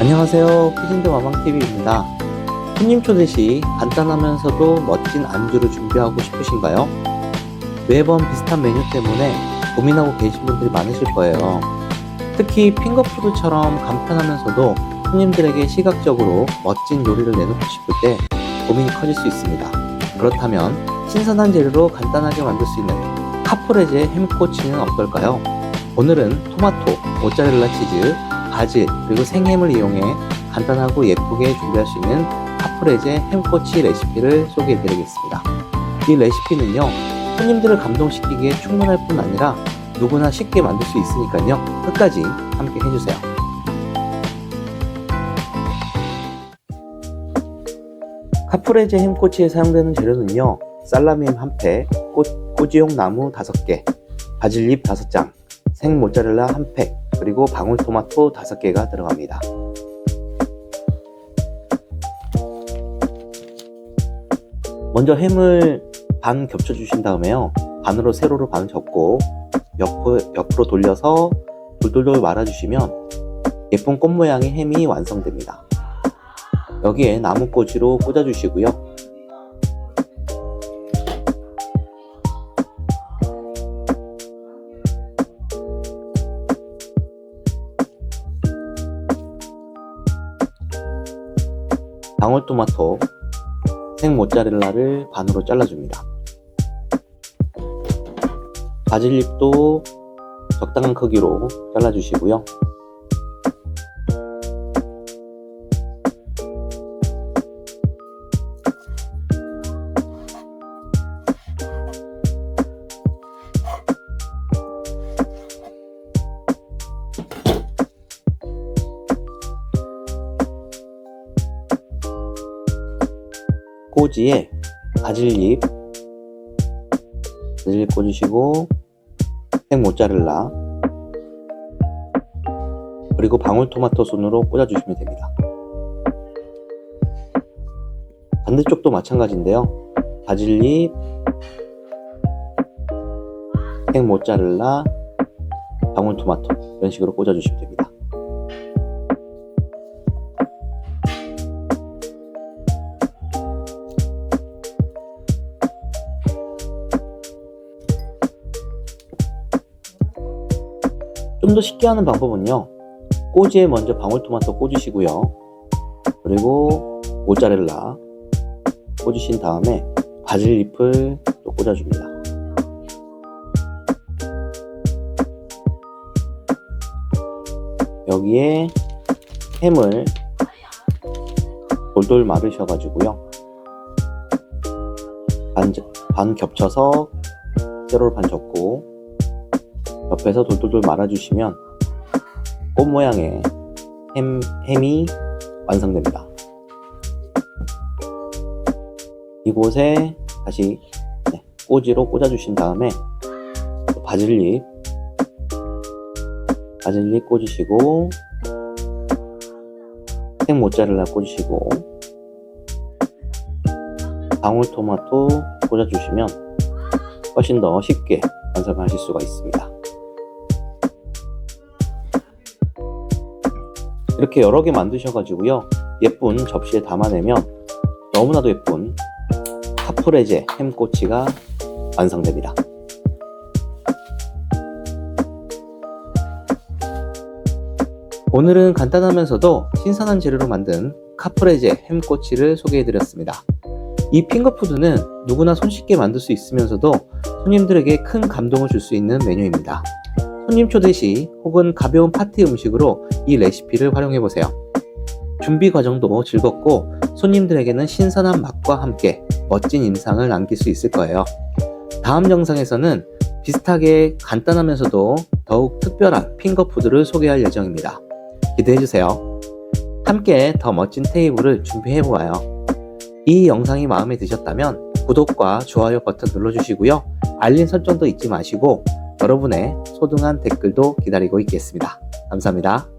안녕하세요. 키진드 마망TV입니다. 손님 초대 시 간단하면서도 멋진 안주를 준비하고 싶으신가요? 매번 비슷한 메뉴 때문에 고민하고 계신 분들이 많으실 거예요. 특히 핑거푸드처럼 간편하면서도 손님들에게 시각적으로 멋진 요리를 내놓고 싶을 때 고민이 커질 수 있습니다. 그렇다면 신선한 재료로 간단하게 만들 수 있는 카프레제 햄꼬치는 어떨까요? 오늘은 토마토, 모짜렐라 치즈, 바질, 그리고 생햄을 이용해 간단하고 예쁘게 준비할 수 있는 카프레제 햄꼬치 레시피를 소개해 드리겠습니다. 이 레시피는요, 손님들을 감동시키기에 충분할 뿐 아니라 누구나 쉽게 만들 수 있으니까요, 끝까지 함께 해주세요. 카프레제 햄꼬치에 사용되는 재료는요, 살라미 햄 1팩, 꽃, 꼬지용 나무 5개, 바질잎 5장, 생 모짜렐라 1팩, 그리고 방울토마토 5개가 들어갑니다. 먼저 햄을 반 겹쳐 주신 다음에요. 반으로 세로로 반 접고 옆으로, 옆으로 돌려서 돌돌돌 말아주시면 예쁜 꽃 모양의 햄이 완성됩니다. 여기에 나무꽂이로 꽂아주시고요. 방울토마토, 생 모짜렐라를 반으로 잘라줍니다. 바질잎도 적당한 크기로 잘라주시고요. 꼬지에 바질잎, 바질잎 꽂으시고 생 모짜렐라 그리고 방울토마토 손으로 꽂아주시면 됩니다. 반대쪽도 마찬가지인데요. 바질잎, 생 모짜렐라, 방울토마토 이런 식으로 꽂아주시면 됩니다. 좀 더 쉽게 하는 방법은요. 꼬지에 먼저 방울토마토 꽂으시고요. 그리고 모짜렐라 꽂으신 다음에 바질잎을 또 꽂아줍니다. 여기에 햄을 돌돌 마르셔가지고요. 반, 반 겹쳐서 세로로 반 접고 옆에서 돌돌돌 말아주시면 꽃 모양의 햄, 햄이 완성됩니다. 이곳에 다시 네, 꼬지로 꽂아주신 다음에 바질잎 바질잎 꽂으시고 생 모짜렐라 꽂으시고 방울토마토 꽂아주시면 훨씬 더 쉽게 완성하실 수가 있습니다. 이렇게 여러 개 만드셔가지고요 예쁜 접시에 담아내면 너무나도 예쁜 카프레제 햄꼬치가 완성됩니다. 오늘은 간단하면서도 신선한 재료로 만든 카프레제 햄꼬치를 소개해드렸습니다. 이 핑거푸드는 누구나 손쉽게 만들 수 있으면서도 손님들에게 큰 감동을 줄 수 있는 메뉴입니다. 손님 초대 시 혹은 가벼운 파티 음식으로 이 레시피를 활용해 보세요. 준비 과정도 즐겁고 손님들에게는 신선한 맛과 함께 멋진 인상을 남길 수 있을 거예요. 다음 영상에서는 비슷하게 간단하면서도 더욱 특별한 핑거푸드를 소개할 예정입니다. 기대해 주세요. 함께 더 멋진 테이블을 준비해 보아요. 이 영상이 마음에 드셨다면 구독과 좋아요 버튼 눌러주시고요. 알림 설정도 잊지 마시고 여러분의 소중한 댓글도 기다리고 있겠습니다. 감사합니다.